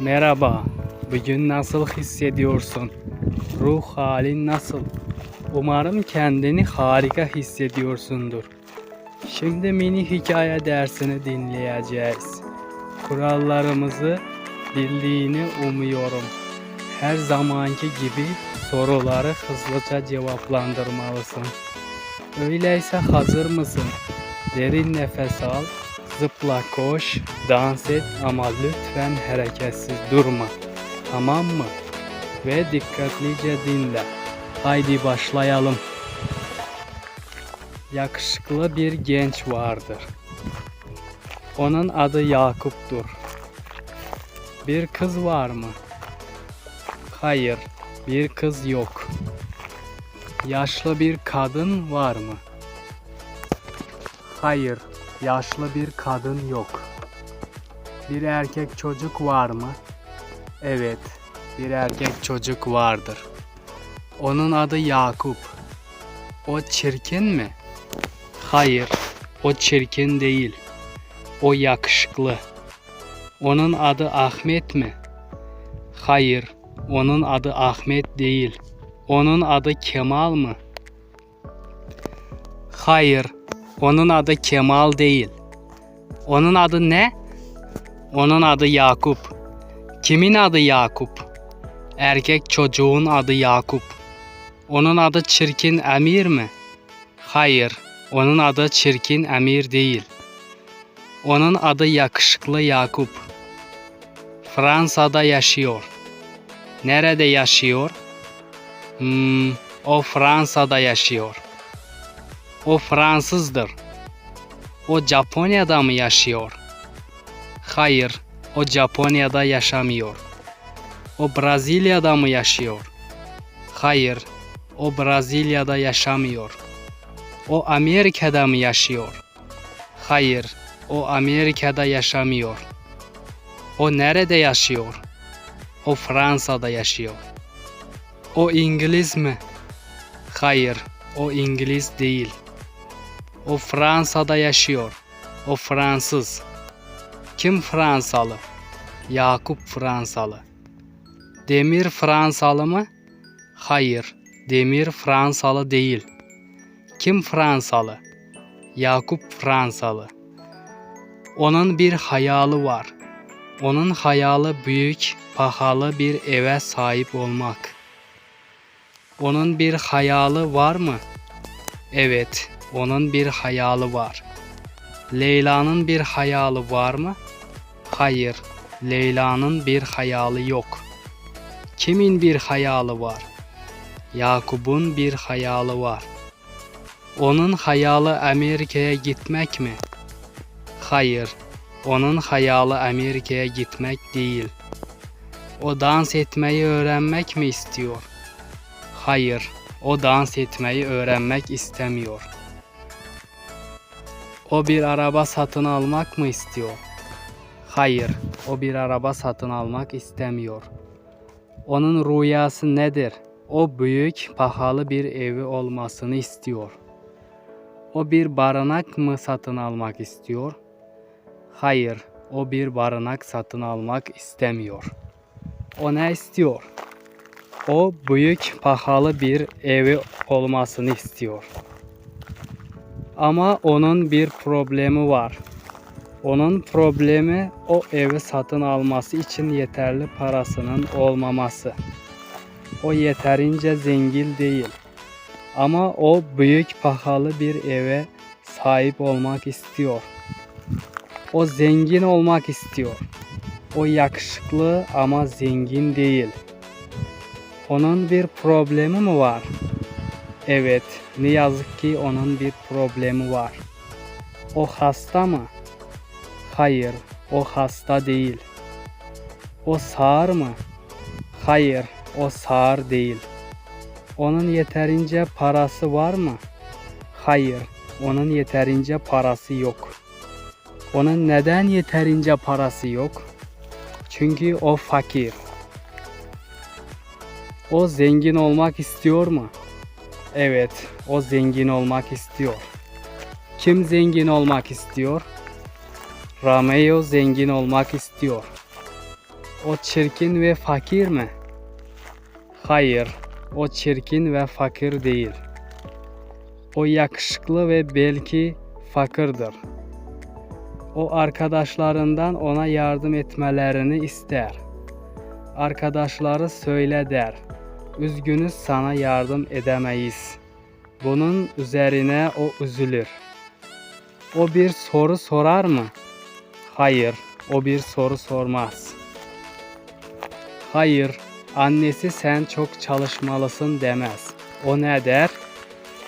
Merhaba. Bugün nasıl hissediyorsun? Ruh halin nasıl? Umarım kendini harika hissediyorsundur. Şimdi mini hikaye dersini dinleyeceğiz. Kurallarımızı bildiğini umuyorum. Her zamanki gibi soruları hızlıca cevaplandırmalısın. Öyleyse hazır mısın? Derin nefes al, zıpla koş, dans et ama lütfen hareketsiz durma. Tamam mı? Ve dikkatlice dinle. Haydi başlayalım. Yakışıklı bir genç vardır. Onun adı Yakup'tur. Bir kız var mı? Hayır, bir kız yok. Yaşlı bir kadın var mı? Hayır, yaşlı bir kadın yok. Bir erkek çocuk var mı? Evet, bir erkek çocuk vardır. Onun adı Yakup. O çirkin mi? Hayır, o çirkin değil. O yakışıklı. Onun adı Ahmet mi? Hayır, onun adı Ahmet değil. Onun adı Kemal mı? Hayır, onun adı Kemal değil. Onun adı ne? Onun adı Yakup. Kimin adı Yakup? Erkek çocuğun adı Yakup. Onun adı Çirkin Emir mi? Hayır, onun adı Çirkin Emir değil. Onun adı Yakışıklı Yakup. Fransa'da yaşıyor. Nerede yaşıyor? Hmm, o Fransa'da yaşıyor. O Fransızdır. O Japonya'da mı yaşıyor? Hayır, o Japonya'da yaşamıyor. O Brezilya'da mı yaşıyor? Hayır, o Brezilya'da yaşamıyor. O Amerika'da mı yaşıyor? Hayır, o Amerika'da yaşamıyor. O nerede yaşıyor? O Fransa'da yaşıyor. O İngiliz mi? Hayır, o İngiliz değil. O Fransa'da yaşıyor. O Fransız. Kim Fransalı? Yakup Fransalı. Demir Fransalı mı? Hayır, Demir Fransalı değil. Kim Fransalı? Yakup Fransalı. Onun bir hayali var. Onun hayali büyük, pahalı bir eve sahip olmak. Onun bir hayali var mı? Evet, onun bir hayali var. Leyla'nın bir hayali var mı? Hayır, Leyla'nın bir hayali yok. Kimin bir hayali var? Yakup'un bir hayali var. Onun hayali Amerika'ya gitmek mi? Hayır, onun hayali Amerika'ya gitmek değil. O dans etmeyi öğrenmek mi istiyor? Hayır, o dans etmeyi öğrenmek istemiyor. O bir araba satın almak mı istiyor? Hayır, o bir araba satın almak istemiyor. Onun rüyası nedir? O büyük, pahalı bir evi olmasını istiyor. O bir barınak mı satın almak istiyor? Hayır, o bir barınak satın almak istemiyor. O ne istiyor? O büyük, pahalı bir evi olmasını istiyor. Ama onun bir problemi var. Onun problemi o evi satın alması için yeterli parasının olmaması. O yeterince zengin değil. Ama o büyük pahalı bir eve sahip olmak istiyor. O zengin olmak istiyor. O yakışıklı ama zengin değil. Onun bir problemi mi var? Evet, ne yazık ki onun bir problemi var. O hasta mı? Hayır, o hasta değil. O sağır mı? Hayır, o sağır değil. Onun yeterince parası var mı? Hayır, onun yeterince parası yok. Onun neden yeterince parası yok? Çünkü o fakir. O zengin olmak istiyor mu? Evet, o zengin olmak istiyor. Kim zengin olmak istiyor? Romeo zengin olmak istiyor. O çirkin ve fakir mi? Hayır, o çirkin ve fakir değil. O yakışıklı ve belki fakirdir. O arkadaşlarından ona yardım etmelerini ister. Arkadaşları söyle der. Üzgünüz sana yardım edemeyiz. Bunun üzerine o üzülür. O bir soru sorar mı? Hayır, o bir soru sormaz. Hayır, annesi sen çok çalışmalısın demez. O ne der?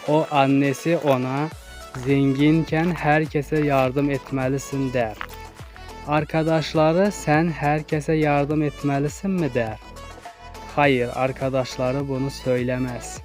O annesi ona zenginken herkese yardım etmelisin der. Arkadaşları sen herkese yardım etmelisin mi der. Hayır, arkadaşları bunu söylemez.